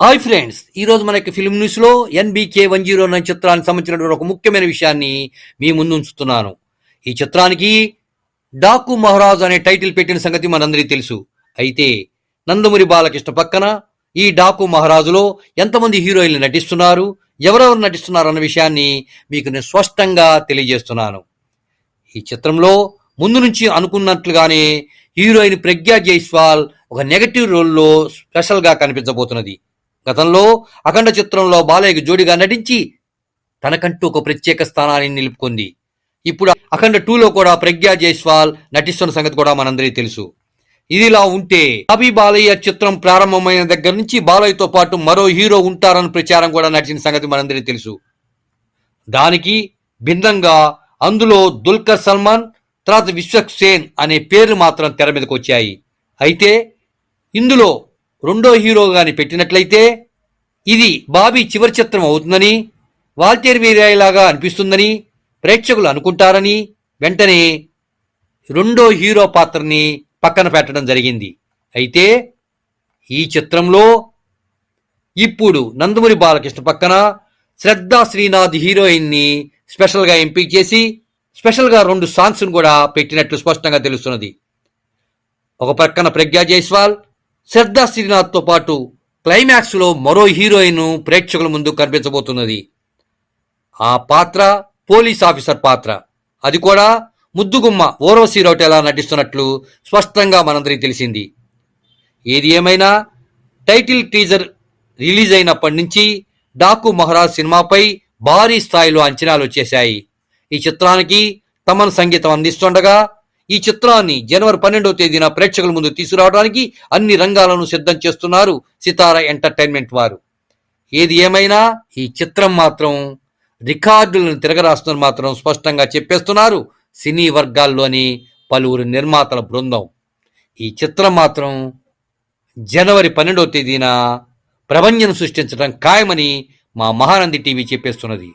Hi friends ఈరోజు రోజు మనకి ఫిల్మ్ న్యూస్లో ఎన్బీకే వన్ జీరో నైన్ చిత్రానికి సంబంధించినటువంటి ఒక ముఖ్యమైన విషయాన్ని మీ ముందు ఉంచుతున్నాను. ఈ చిత్రానికి డాకు మహారాజ్ అనే టైటిల్ పెట్టిన సంగతి మనందరికీ తెలుసు. అయితే నందమూరి బాలకృష్ణ పక్కన ఈ డాకు మహారాజులో ఎంతమంది హీరోయిన్లు నటిస్తున్నారు ఎవరెవరు నటిస్తున్నారు అన్న విషయాన్ని మీకు నేను స్పష్టంగా తెలియజేస్తున్నాను. ఈ చిత్రంలో ముందు నుంచి అనుకున్నట్లుగానే హీరోయిన్ ప్రజ్ఞా జైస్వాల్ ఒక నెగటివ్ రోల్లో స్పెషల్గా కనిపించబోతున్నది. గతంలో అఖండ చిత్రంలో బాలయ్యకు జోడిగా నటించి తనకంటూ ఒక ప్రత్యేక స్థానాన్ని నిలుపుకుంది. ఇప్పుడు అఖండ టూలో కూడా ప్రజ్ఞా జైస్వాల్ నటిస్తున్న సంగతి కూడా మనందరికీ తెలుసు. ఇదిలా ఉంటే అభి బాలయ్య చిత్రం ప్రారంభమైన దగ్గర నుంచి బాలయ్యతో పాటు మరో హీరో ఉంటారన్న ప్రచారం కూడా నడిచిన సంగతి మనందరికీ తెలుసు. దానికి భిన్నంగా అందులో దుల్కర్ సల్మాన్ తర్వాత విశ్వక్ సేన్ అనే పేర్లు మాత్రం తెర మీదకి వచ్చాయి. అయితే ఇందులో రెండో హీరోగాని పెట్టినట్లయితే ఇది బాబీ చివరి చిత్రం అవుతుందని వాల్తేర్ వీరాయిలాగా అనిపిస్తుందని ప్రేక్షకులు అనుకుంటారని వెంటనే రెండో హీరో పాత్రని పక్కన పెట్టడం జరిగింది. అయితే ఈ చిత్రంలో ఇప్పుడు నందమూరి బాలకృష్ణ పక్కన శ్రద్ధా శ్రీనాథ్ హీరోయిన్ని స్పెషల్గా ఎంపిక చేసి స్పెషల్గా రెండు సాంగ్స్ను కూడా పెట్టినట్లు స్పష్టంగా తెలుస్తున్నది. ఒక ప్రక్కన ప్రజ్ఞా జైస్వాల్ శ్రద్ధా శ్రీనాథ్తో పాటు క్లైమాక్స్లో మరో హీరోయిన్ ప్రేక్షకుల ముందు కనిపించబోతున్నది. ఆ పాత్ర పోలీస్ ఆఫీసర్ పాత్ర. అది కూడా ముద్దుగుమ్మ ఓరోసి రౌటెలా నటిస్తున్నట్లు స్పష్టంగా మనందరికీ తెలిసింది. ఏది ఏమైనా టైటిల్ టీజర్ రిలీజ్ అయినప్పటి నుంచి డాకు మహారాజ్ సినిమాపై భారీ స్థాయిలో అంచనాలు వచ్చేశాయి. ఈ చిత్రానికి తమన్ సంగీతం అందిస్తుండగా ఈ చిత్రాన్ని జనవరి పన్నెండవ తేదీన ప్రేక్షకుల ముందు తీసుకురావడానికి అన్ని రంగాలను సిద్ధం చేస్తున్నారు సితారా ఎంటర్టైన్మెంట్ వారు. ఏది ఏమైనా ఈ చిత్రం మాత్రం రికార్డులను తిరగరాస్తున్న మాత్రం స్పష్టంగా చెప్పేస్తున్నారు సినీ వర్గాల్లోని పలువురు నిర్మాతల బృందం. ఈ చిత్రం మాత్రం జనవరి పన్నెండవ తేదీన ప్రపంచం సృష్టించడం ఖాయమని మా మహానంది టీవీ చెప్పేస్తున్నది.